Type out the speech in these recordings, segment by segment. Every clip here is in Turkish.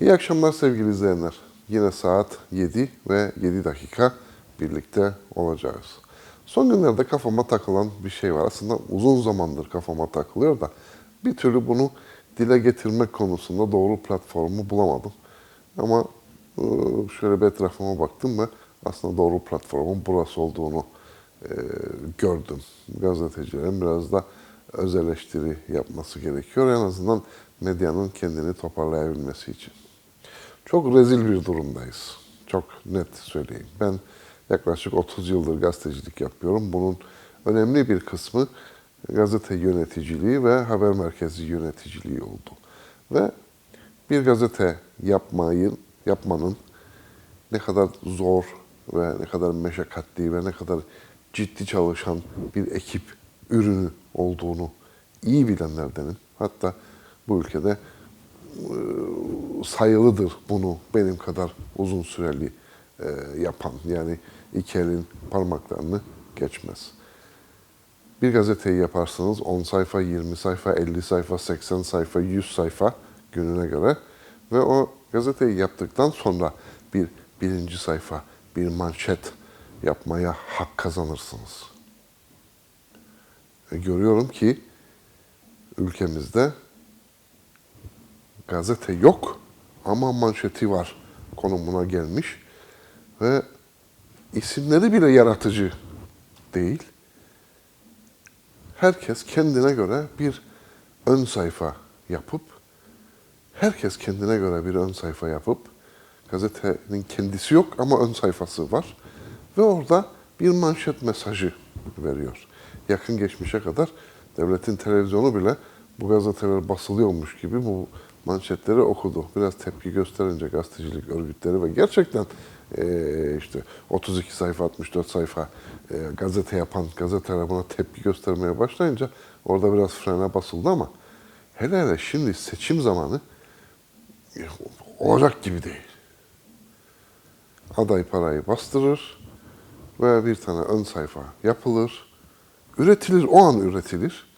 İyi akşamlar sevgili izleyenler. Yine saat 7 ve 7 dakika birlikte olacağız. Son günlerde kafama takılan bir şey var. Aslında uzun zamandır kafama takılıyor da bir türlü bunu dile getirmek konusunda doğru platformu bulamadım. Ama e, şöyle bir etrafıma baktım ve aslında doğru platformun burası olduğunu e, gördüm. Gazetecilerin biraz da öz eleştiri yapması gerekiyor. En azından medyanın kendini toparlayabilmesi için. Çok rezil bir durumdayız. Çok net söyleyeyim. Ben yaklaşık 30 yıldır gazetecilik yapıyorum. Bunun önemli bir kısmı gazete yöneticiliği ve haber merkezi yöneticiliği oldu. Ve bir gazete yapmayı, yapmanın ne kadar zor ve ne kadar meşakkatli ve ne kadar ciddi çalışan bir ekip ürünü olduğunu iyi bilenlerdenim. Hatta bu ülkede sayılıdır bunu benim kadar uzun süreli e, yapan. Yani iki elin parmaklarını geçmez. Bir gazeteyi yaparsınız 10 sayfa, 20 sayfa, 50 sayfa, 80 sayfa, 100 sayfa gününe göre ve o gazeteyi yaptıktan sonra bir birinci sayfa, bir manşet yapmaya hak kazanırsınız. E, görüyorum ki ülkemizde gazete yok ama manşeti var konumuna gelmiş ve isimleri bile yaratıcı değil. Herkes kendine göre bir ön sayfa yapıp herkes kendine göre bir ön sayfa yapıp gazetenin kendisi yok ama ön sayfası var ve orada bir manşet mesajı veriyor. Yakın geçmişe kadar devletin televizyonu bile bu gazeteler basılıyormuş gibi bu manşetleri okudu. Biraz tepki gösterince gazetecilik örgütleri ve gerçekten eee, işte 32 sayfa, 64 sayfa eee, gazete yapan gazeteler buna tepki göstermeye başlayınca orada biraz frene basıldı ama hele hele şimdi seçim zamanı e, olacak gibi değil. Aday parayı bastırır ve bir tane ön sayfa yapılır. Üretilir, o an üretilir.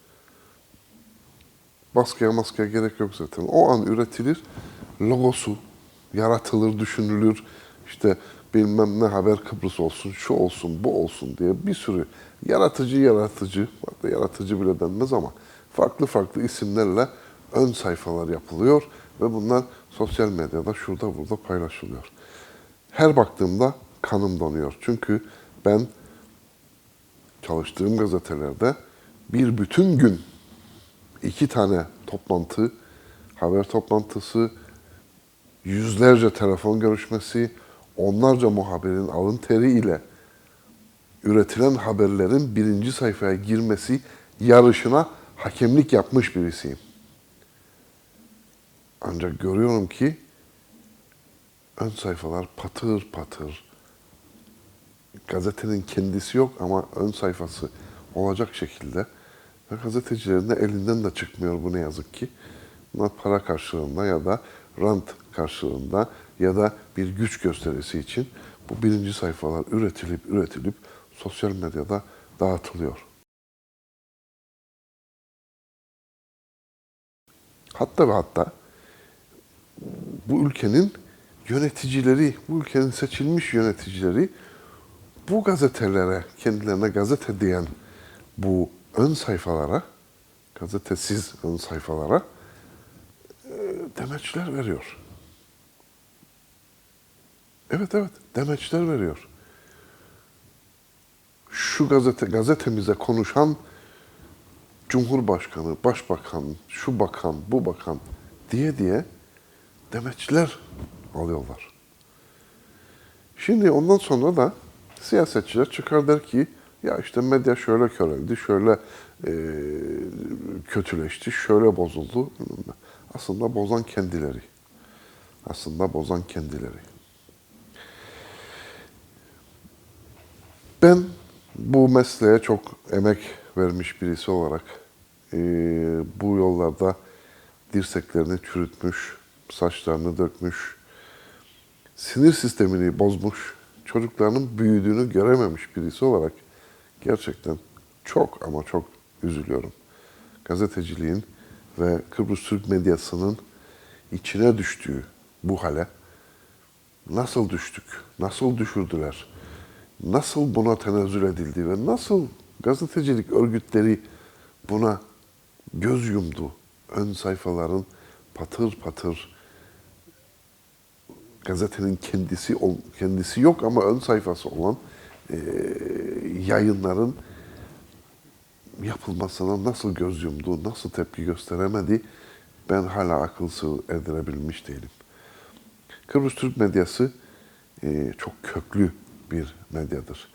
Baskıya maskıya gerek yok zaten. O an üretilir. Logosu yaratılır, düşünülür. İşte bilmem ne haber Kıbrıs olsun, şu olsun, bu olsun diye bir sürü yaratıcı yaratıcı, hatta yaratıcı bile denmez ama farklı farklı isimlerle ön sayfalar yapılıyor ve bunlar sosyal medyada şurada burada paylaşılıyor. Her baktığımda kanım donuyor. Çünkü ben çalıştığım gazetelerde bir bütün gün iki tane toplantı, haber toplantısı, yüzlerce telefon görüşmesi, onlarca muhabirin alın teriyle üretilen haberlerin birinci sayfaya girmesi yarışına hakemlik yapmış birisiyim. Ancak görüyorum ki ön sayfalar patır patır. Gazetenin kendisi yok ama ön sayfası olacak şekilde ve gazetecilerin de elinden de çıkmıyor bu ne yazık ki. Bunlar para karşılığında ya da rant karşılığında ya da bir güç gösterisi için bu birinci sayfalar üretilip üretilip sosyal medyada dağıtılıyor. Hatta ve hatta bu ülkenin yöneticileri, bu ülkenin seçilmiş yöneticileri bu gazetelere, kendilerine gazete diyen bu ön sayfalara, gazetesiz ön sayfalara e, demeçler veriyor. Evet evet demeçler veriyor. Şu gazete gazetemize konuşan Cumhurbaşkanı, Başbakan, şu bakan, bu bakan diye diye demeçler alıyorlar. Şimdi ondan sonra da siyasetçiler çıkar der ki ya işte medya şöyle köreldi, şöyle e, kötüleşti, şöyle bozuldu. Aslında bozan kendileri. Aslında bozan kendileri. Ben bu mesleğe çok emek vermiş birisi olarak e, bu yollarda dirseklerini çürütmüş, saçlarını dökmüş, sinir sistemini bozmuş, çocuklarının büyüdüğünü görememiş birisi olarak gerçekten çok ama çok üzülüyorum. Gazeteciliğin ve Kıbrıs Türk medyasının içine düştüğü bu hale? Nasıl düştük? Nasıl düşürdüler? Nasıl buna tenezzül edildi ve nasıl gazetecilik örgütleri buna göz yumdu? Ön sayfaların patır patır gazetenin kendisi kendisi yok ama ön sayfası olan eee, yayınların yapılmasına nasıl göz yumdu, nasıl tepki gösteremedi ben hala akıl sır erdirebilmiş değilim. Kıbrıs Türk medyası eee, çok köklü bir medyadır.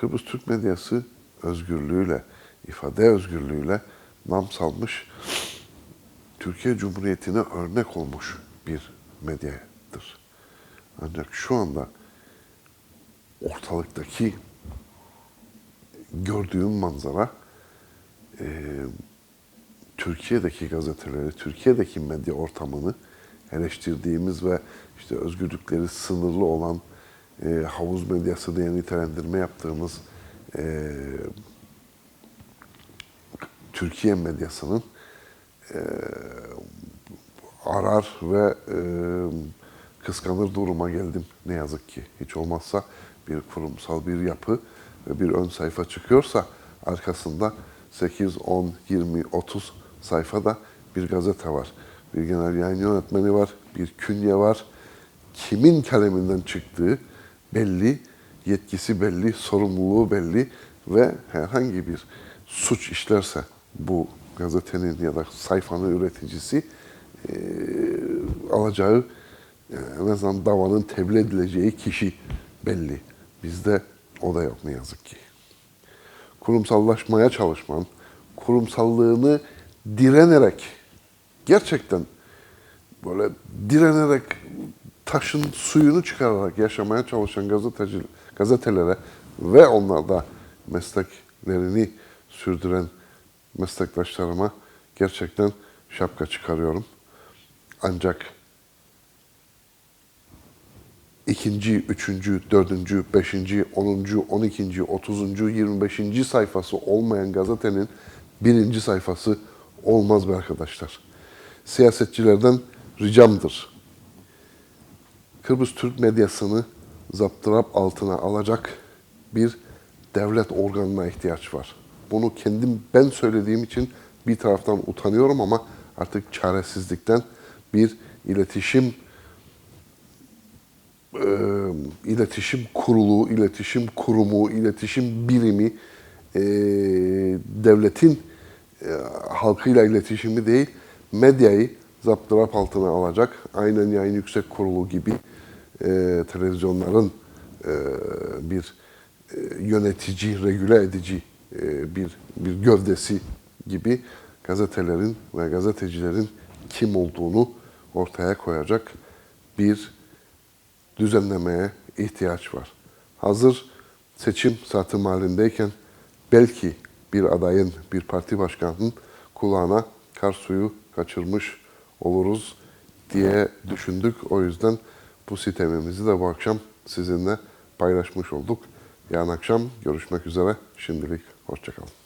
Kıbrıs Türk medyası özgürlüğüyle, ifade özgürlüğüyle nam salmış, Türkiye Cumhuriyeti'ne örnek olmuş bir medyadır. Ancak şu anda ortalıktaki gördüğüm manzara eee, Türkiye'deki gazeteleri, Türkiye'deki medya ortamını eleştirdiğimiz ve işte özgürlükleri sınırlı olan eee, havuz medyası diye nitelendirme yaptığımız eee, Türkiye medyasının arar ve e, kıskanır duruma geldim ne yazık ki. Hiç olmazsa bir kurumsal bir yapı ve bir ön sayfa çıkıyorsa arkasında 8, 10, 20, 30 sayfada bir gazete var. Bir genel yayın yönetmeni var, bir künye var. Kimin kaleminden çıktığı belli, yetkisi belli, sorumluluğu belli ve herhangi bir suç işlerse bu gazetenin ya da sayfanın üreticisi eee, alacağı e, en azından davanın tebliğ edileceği kişi belli. Bizde o da yok ne yazık ki. Kurumsallaşmaya çalışman, kurumsallığını direnerek, gerçekten böyle direnerek taşın suyunu çıkararak yaşamaya çalışan gazeteci, gazetelere ve onlarda mesleklerini sürdüren meslektaşlarıma gerçekten şapka çıkarıyorum. Ancak ikinci, üçüncü, dördüncü, beşinci, onuncu, on ikinci, otuzuncu, yirmi beşinci sayfası olmayan gazetenin birinci sayfası olmaz be arkadaşlar. Siyasetçilerden ricamdır. Kıbrıs Türk medyasını zaptırap altına alacak bir devlet organına ihtiyaç var. Bunu kendim ben söylediğim için bir taraftan utanıyorum ama artık çaresizlikten bir iletişim e, iletişim kurulu, iletişim kurumu, iletişim birimi e, devletin e, halkıyla iletişimi değil, medyayı zaptırap altına alacak. Aynen Yayın Yüksek Kurulu gibi e, televizyonların e, bir e, yönetici, regüle edici e, bir bir gövdesi gibi gazetelerin ve gazetecilerin kim olduğunu ortaya koyacak bir düzenlemeye ihtiyaç var. Hazır seçim saati halindeyken belki bir adayın, bir parti başkanının kulağına kar suyu kaçırmış oluruz diye düşündük. O yüzden bu sitemimizi de bu akşam sizinle paylaşmış olduk. Yarın akşam görüşmek üzere. Şimdilik hoşçakalın.